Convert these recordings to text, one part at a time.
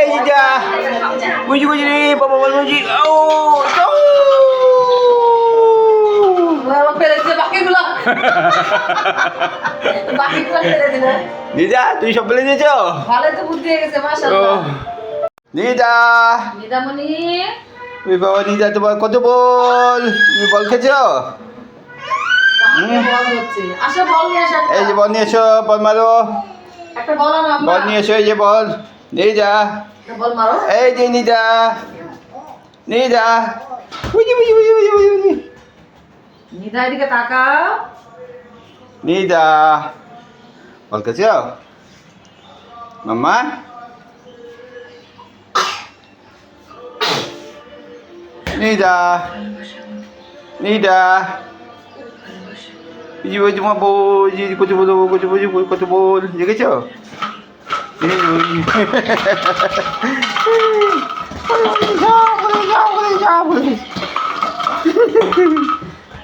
এই যা বুঝি বুঝি রে বাবা বল বুঝি। ও দিদা তুই সব বলে দিয়েছ? ভালো তো বুদ্ধি হয়ে গেছে মাশাআল্লাহ। দিদা। নিদামণি ওই বাবা দিদা তোমার কত বল? তুমি বল খেয়েছ। এই যে বল নিয়ে এসো বল মারো। বল নিয়ে এসো এই যে বল। দিদা একটা বল মারো এই যে নিদা নিদা বুঝি বুঝি বুঝি বুঝি বুঝি বুঝি নিদা এদিকে তাকাও নিদা বল খেয়েছ মাম্মা নিদা নিদা বুঝি বুঝি তোমার বউ জি কত বল কত বুঝি কত বল দেখেছ এই বুঝি।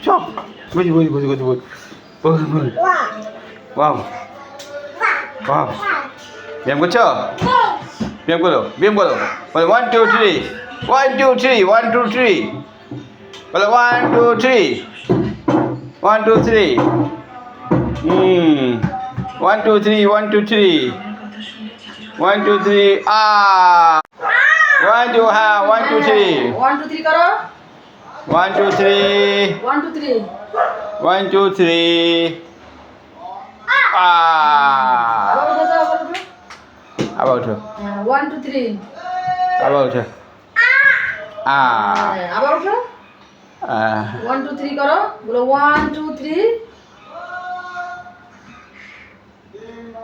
সব বুঝি বুঝি বুঝি বুঝি বুঝি বল বল ওয়াও ওয়াও ব্যায়াম করছ ব্যায়াম করো ব্যায়াম করো বলো one two three one two three one two three বলো one two three one two three হুম one two three one two three one two three আ ওয়ান টু হ্যাঁ one two three one two three করো one two three one two three one two three আ আবার উঠে one two three আবার উঠো আ আবার উঠো one two three করো বলো ওয়ান টু থ্রি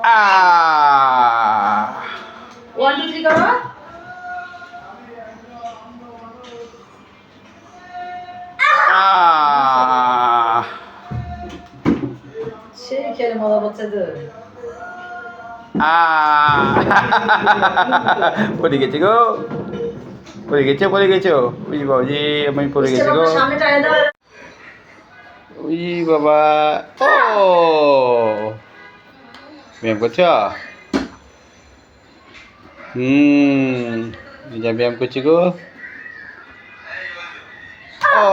আ পড়ে গেছে গো। পড়ে গেছে পড়ে গেছো। ওই বাবাজি আমি পড়ে গেছি গো। ওই বাবা ও! ব্যায়াম করছ? হুম যা ব্যায়াম করছি গো। ও!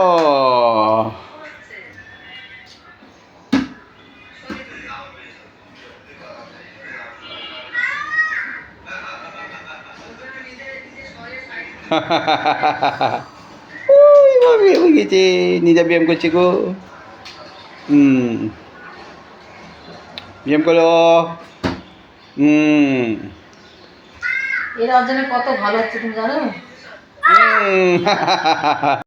ব্যায়াম হয়ে গেছে নিজা ব্যায়াম করছে গো। হুম। ব্যায়াম করো। হুম। এর অর্জনে কত ভালো হচ্ছে তুমি জানো?